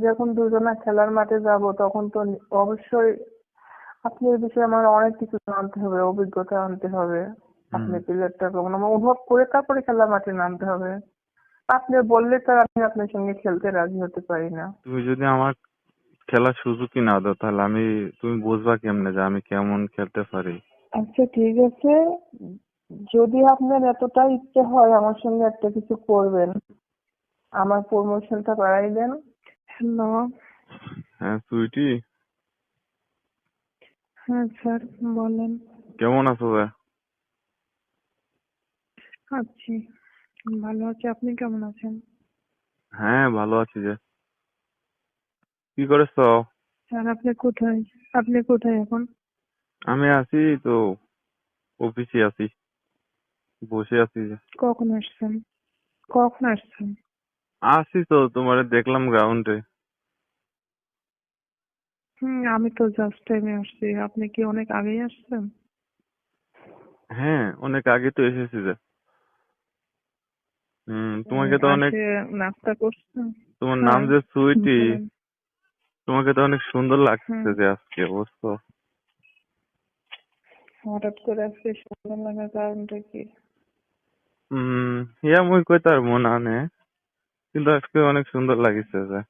যখন দুজনা খেলার মাঠে যাব তখন তো অবশ্যই আপনি এই বিষয়ে আমার অনেক কিছু জানতে হবে অভিজ্ঞতা আনতে হবে। আপনি প্লেয়ারটা আমার অনুভব করে তারপরে খেলার মাঠে নামতে হবে। আপনি বললে তো আমি আপনার সঙ্গে খেলতে রাজি হতে পারি না। তুমি যদি আমার খেলার সুযোগই না দাও তাহলে আমি তুমি বুঝবা কেমনে যে আমি কেমন খেলতে পারি? আচ্ছা ঠিক আছে। যদি আপনার এতটা ইচ্ছে হয় আমার সঙ্গে একটা কিছু করবেন। আমার প্রমোশনটা বাড়াই দেন। হ্যালো। হ্যাঁ সুইটি। হ্যাঁ স্যার বলেন। কেমন আছো আছি ভালো আছি। আপনি কেমন আছেন? হ্যাঁ ভালো আছি যে। কি করেছ? স্যার আপনি কোথায়? আপনি কোথায় এখন? আমি আছি তো অফিসে আছি। বসে আছি যে। কখন আসছেন? কখন আসছেন? আসি তো তোমার দেখলাম গ্রাউন্ডে হুম আমি তো জাস্ট টাইমে আসছি। আপনি কি অনেক আগেই আসছেন? হ্যাঁ অনেক আগে তো এসেছি যে। হুম তোমাকে তো অনেক নাস্তা করছেন। তোমার হ্যাঁ, নাম যে সুইটি তোমাকে তো অনেক সুন্দর লাগছে যে আজকে বুঝছ? হঠাৎ করে আজকে সুন্দর লাগার কারণটা কি? হুম ইয়া মুই কই তার মন আনে। কিন্তু আজকে অনেক সুন্দর লাগিছে যে।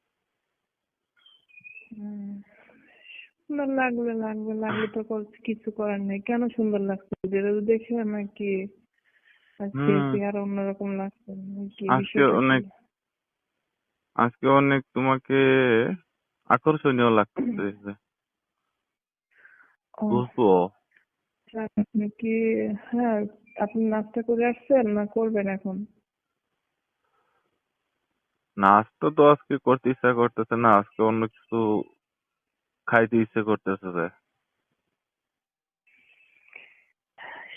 সুন্দর লাগবে লাগবে লাগবে তো কিছু করার নেই। কেন সুন্দর লাগছে? যেটা দেখে নাকি আজকে। চেহারা অন্যরকম লাগছে। কি আজকে? অনেক আজকে অনেক তোমাকে আকর্ষণীয় বুঝছ স্যার, আপনি কি হ্যাঁ আপনি নাস্তা করে আসছেন না করবেন এখন? নাস্তা তো আজকে করতে ইচ্ছা করতেছে না আজকে অন্য কিছু খাইতে ইচ্ছে করতেছে যে।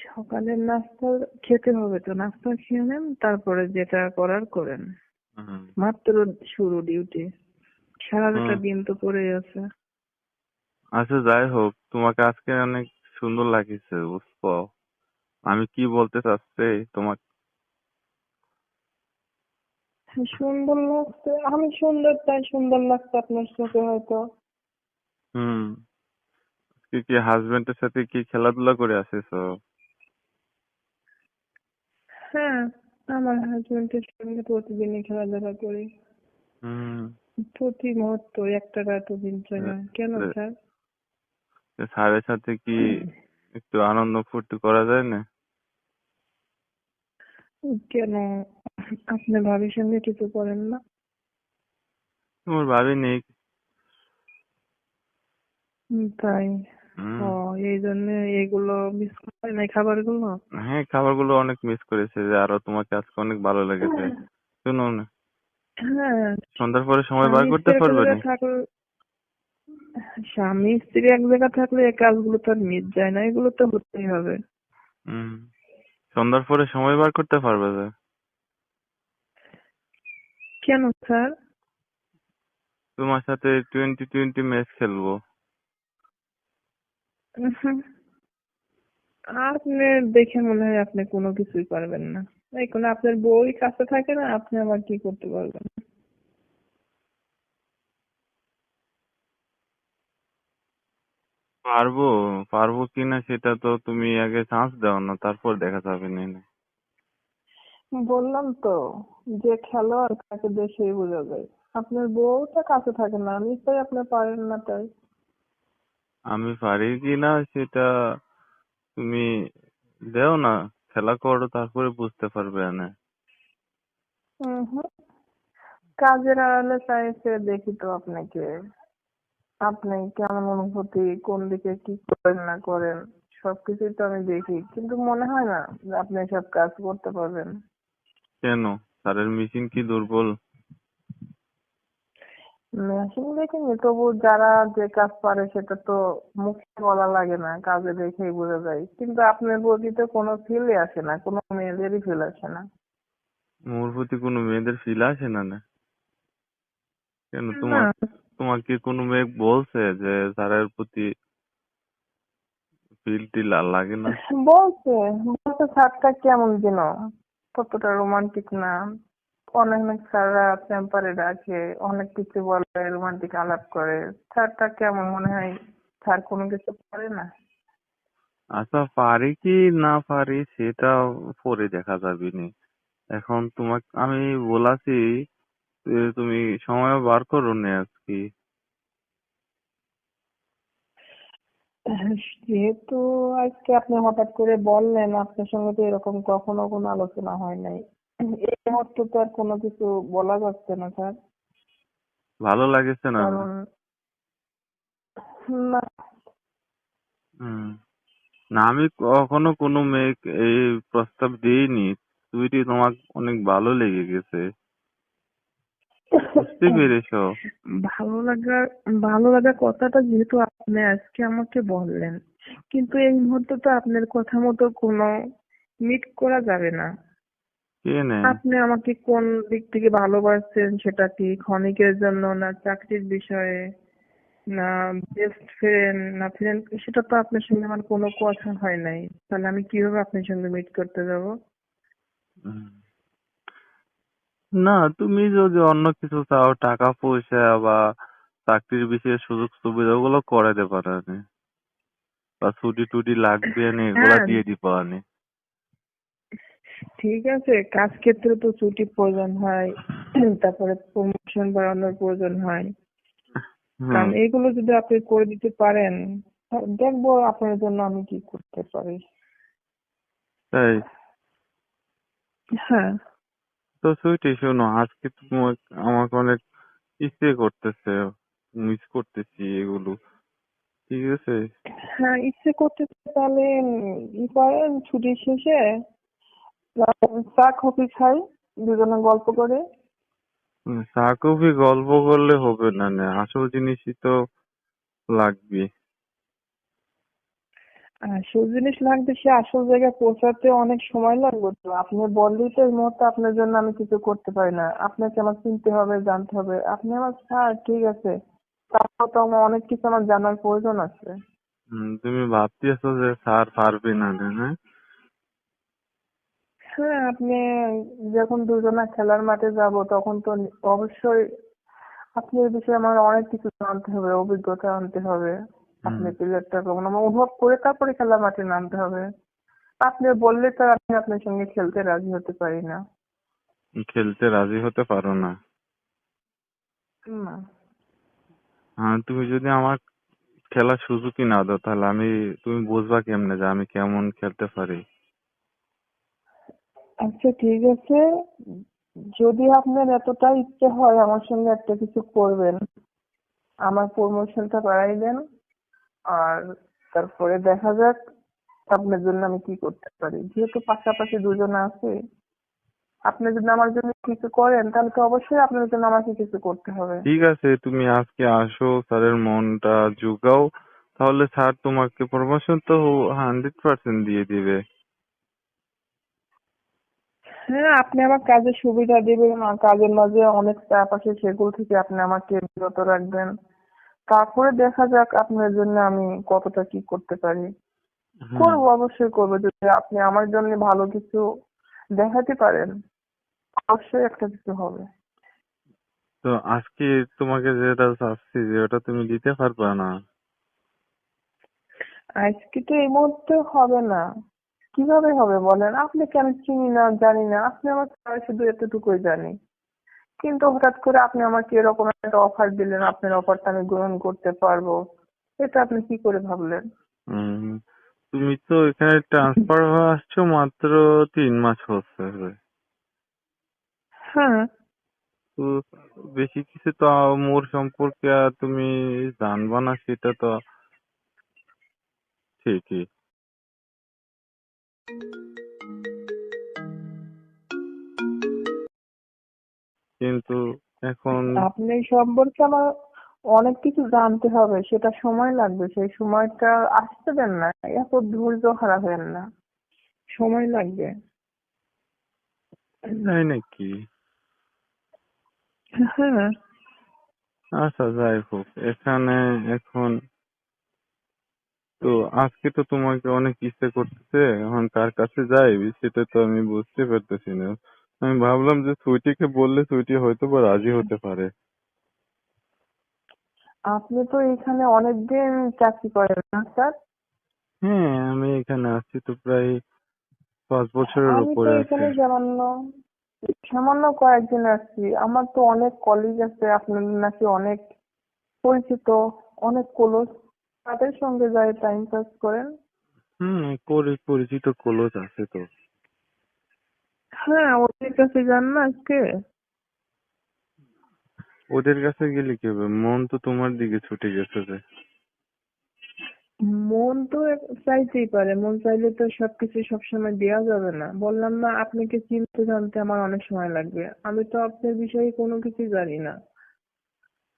সকালের নাস্তা খেতে হবে তো নাস্তা খেয়ে নেন তারপরে যেটা করার করেন। মাত্র শুরু ডিউটি সারাটা। দিন তো পড়ে আছে। আচ্ছা যাই হোক তোমাকে আজকে অনেক সুন্দর লাগিছে বুঝছ? আমি কি বলতে চাচ্ছি তোমার সুন্দর লাগছে? আমি সুন্দর তাই সুন্দর লাগছে আপনার সাথে হয়তো। হুম। কি কি হাজবেন্ডের সাথে কি খেলাধুলা করে আসিছো? হ্যাঁ আমার হাজবেন্ডের সঙ্গে প্রতিদিনই খেলাধুলা করি। হুম। প্রতি মুহূর্ত একটা রাতও দিন চলে কেন স্যার? স্যারের সাথে কি একটু আনন্দ ফুর্তি করা যায় না? কেন? আপনি ভাবির সঙ্গে কিছু করেন না? তোমার ভাবি নেই। তাই। ও এই জন্য এগুলো মিস করেন এই খাবারগুলো? হ্যাঁ খাবারগুলো অনেক মিস করেছে যে আরও তোমাকে আজকে অনেক ভালো লেগেছে। শুনো না হ্যাঁ। সন্ধ্যার পরে সময় বার করতে পারবে না? স্বামী স্ত্রী এক জায়গায় থাকলে এই কাজগুলো তো আর মিট যায় না এগুলো তো হতেই হবে। হুম। সন্ধ্যার পরে সময় বার করতে পারবে যে। কেন স্যার? তোমার সাথে টোয়েন্টি টোয়েন্টি ম্যাচ খেলব। আপনি দেখে মনে হয় আপনি কোনো কিছুই পারবেন না। এই কোনো আপনার বই কাছে থাকে না আপনি আবার কি করতে পারবেন? পারব পারব কিনা সেটা তো তুমি আগে চান্স দাও না তারপর দেখা যাবে না না। বললাম তো যে খেলোয়াড় তাকে দেশেই বোঝা যায়। আপনার বউটা কাছে থাকে না নিশ্চয়ই আপনি পারেন না তাই। আমি পারি কি না সেটা তুমি দেও না খেলা করো তারপরে বুঝতে পারবে না কাজের আড়ালে চাইছে দেখি তো আপনাকে। আপনি কেমন অনুভূতি কোন দিকে কি করেন না করেন সবকিছুই তো আমি দেখি। কিন্তু মনে হয় না যে আপনি সব কাজ করতে পারবেন। কেন? স্যারের মেশিন কি দুর্বল? মেশিন দেখিনি তবু যারা যে কাজ পারে সেটা তো মুখে বলা লাগে না কাজে দেখেই বোঝা যায়। কিন্তু আপনার প্রতি তো কোনো ফিলই আসে না কোনো মেয়েদেরই ফিল আসে না। মোর প্রতি কোনো মেয়েদের ফিল আসে না না? কেন তোমার তোমাকে কোনো মেয়ে বলছে যে স্যারের প্রতি ফিল টিল লাগে না? বলছে বলছে ছাদটা কেমন যেন? ততটা রোমান্টিক না? অনেক অনেক স্যাররা চেম্বারে ডাকে অনেক কিছু বলে রোমান্টিক আলাপ করে। স্যারটা কেমন মনে হয়? স্যার কোনো কিছু পারে না? আচ্ছা পারি কি না পারি সেটা পরে দেখা যাবে নি। এখন তোমাকে, আমি বলাছি তুমি সময় বার করো নি আজকে। যেহেতু আজকে আপনি হঠাৎ করে বললেন আপনার সঙ্গে তো এরকম কখনো কোনো আলোচনা হয় নাই। এই মুহূর্তে তো আর কোনো কিছু বলা যাচ্ছে না স্যার। ভালো লাগেছে না? না। হুম। না আমি কখনো কোনো মেয়েকে এই প্রস্তাব দিইনি। তুইটি তোমার অনেক ভালো লেগে গেছে। বুঝতে পেরেছ। ভালো লাগা ভালো লাগা কথাটা যেহেতু আপনি আজকে আমাকে বললেন কিন্তু এই মুহূর্তে তো আপনার কথা মতো কোনো মিট করা যাবে না। আপনি আমাকে কোন দিক থেকে ভালোবাসছেন সেটা কি ক্ষণিকের জন্য না চাকরির বিষয়ে না বেস্ট ফ্রেন্ড না ফ্রেন্ড সেটা তো আপনার সঙ্গে আমার কোনো কথা হয় নাই। তাহলে আমি কীভাবে আপনার সঙ্গে মিট করতে যাব। না তুমি যদি অন্য কিছু চাও টাকা পয়সা বা চাকরির বিষয়ে সুযোগ সুবিধা ওগুলো করে পারে বা ছুটি টুটি লাগবে না এগুলা হ্যাঁ। দিয়ে দিবা নি ঠিক আছে কাজ ক্ষেত্রে তো ছুটি প্রয়োজন হয় তারপরে প্রমোশন বাড়ানোর প্রয়োজন হয়। কারণ হুম। এগুলো যদি আপনি করে দিতে পারেন তা- দেখব আপনার জন্য আমি কি করতে পারি। তাই? হ্যাঁ। তো সুইটি শোনো আজকে তোমার আমাকে অনেক ইচ্ছে করতেছে মিস করতেছি এগুলো। ঠিক আছে? হ্যাঁ ইচ্ছে করতে তাহলে ই করেন ছুটির শেষে চা কফি খাই দুজনে গল্প করে। চা কফি গল্প করলে হবে না না আসল জিনিসই তো লাগবে। আসল জিনিস লাগবে সে আসল জায়গায় পৌঁছাতে অনেক সময় লাগবে। তো আপনি বললেই তো এই মুহূর্তে আপনার জন্য আমি কিছু করতে পারি না। আপনাকে আমার চিনতে হবে জানতে হবে। আপনি আমার স্যার ঠিক আছে। তারপর তো আমার অনেক কিছু আমার জানার প্রয়োজন আছে। তুমি ভাবতেছো যে স্যার পারবে না না? হ্যাঁ হ্যাঁ আপনি যখন দুজনা খেলার মাঠে যাব তখন তো অবশ্যই আপনি এই বিষয়ে আমার অনেক কিছু জানতে হবে অভিজ্ঞতা আনতে হবে। আপনি। প্লেয়ারটা কেমন আমার অনুভব করে তারপরে খেলা মাঠে নামতে হবে। আপনি বললে তো আমি আপনার সঙ্গে খেলতে রাজি হতে পারি না। খেলতে রাজি হতে পারো না। না। হ্যাঁ তুমি যদি আমার খেলার সুযোগই না দাও তাহলে আমি তুমি বুঝবা কেমনে যে আমি কেমন খেলতে পারি? আচ্ছা ঠিক আছে। যদি আপনার এতটা ইচ্ছে হয় আমার সঙ্গে একটা কিছু করবেন। আমার প্রমোশনটা বাড়াই দেন। আর তারপরে দেখা যাক আপনার জন্য আমি কি করতে পারি। যেহেতু পাশাপাশি দুজন আছে আপনি যদি আমার জন্য কিছু করেন তাহলে তো অবশ্যই আপনার জন্য আমাকে কিছু করতে হবে। ঠিক আছে তুমি আজকে আসো স্যারের মনটা জোগাও। তাহলে স্যার তোমাকে প্রমোশন তো হান্ড্রেড পার্সেন্ট দিয়ে দিবে। হ্যাঁ আপনি আমার কাজের সুবিধা দেবেন কাজের মাঝে অনেক চাপ আছে সেগুলো থেকে আপনি আমাকে বিরত রাখবেন। তারপরে দেখা যাক আপনার জন্য আমি কতটা কি করতে পারি। করব অবশ্যই করব যদি আপনি আমার জন্য ভালো কিছু দেখাতে পারেন অবশ্যই একটা কিছু হবে। তো আজকে তোমাকে যেটা চাচ্ছি যে ওটা তুমি দিতে পারবে না? আজকে তো এই মুহূর্তে হবে না। কীভাবে হবে বলেন? আপনি কেন চিনি না জানি না। আপনি আমার শুধু এতটুকুই জানি কিন্তু হঠাৎ করে আপনি আমাকে এরকম একটা অফার দিলেন আপনার অফারটা আমি গ্রহণ করতে পারব। এটা আপনি কি করে ভাবলেন? তুমি তো এখানে ট্রান্সফার হয়ে আসছো মাত্র তিন মাস হচ্ছে। হ্যাঁ তো বেশি কিছু তো মোর সম্পর্কে আর তুমি জানবা না সেটা তো ঠিকই। কিন্তু এখন আপনি সম্পর্কে আমার অনেক কিছু জানতে হবে সেটা সময় লাগবে সেই সময়টা আসতে দেন না এত ধৈর্য হারা হেন না সময় লাগবে। তাই নাকি? হ্যাঁ। আচ্ছা যাই হোক এখানে এখন তো আজকে তো তোমাকে অনেক ইচ্ছে করতেছে এখন কার কাছে যাই? সেটা তো আমি বুঝতে পারতেছি না। আমি ভাবলাম যে সুইটিকে বললে সুইটি হয়তো বা রাজি হতে পারে। আপনি তো এখানে অনেকদিন চাকরি করেন না স্যার? হ্যাঁ আমি এখানে আসছি তো প্রায় পাঁচ বছরের আমি তো উপরে আছি। এখানে সামান্য সামান্য কয়েকদিন আসছি আমার তো অনেক কলিগ আছে আপনার নাকি অনেক পরিচিত অনেক ক্লোজ তাদের সঙ্গে যায় টাইম পাস করেন। হুম পরি- পরিচিত ক্লোজ আছে তো। হ্যাঁ ওদের কাছে যান না আজকে। ওদের কাছে গেলে কি হবে? মন তো তোমার দিকে ছুটে গেছে যে। মন তো চাইতেই পারে। মন চাইলে তো সবকিছু সবসময় দেওয়া যাবে না। বললাম না আপনাকে চিনতে জানতে আমার অনেক সময় লাগবে। আমি তো আপনার বিষয়ে কোনো কিছু জানি না।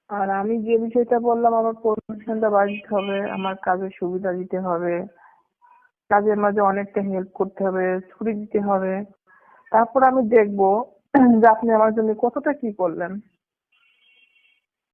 আর আমি যে বিষয়টা বললাম আমার প্রমোশনটা বাড়িতে হবে আমার কাজের সুবিধা দিতে হবে কাজের মাঝে অনেকটা হেল্প করতে হবে ছুটি দিতে হবে। তারপর আমি দেখব যে আপনি আমার জন্য কতটা কি করলেন।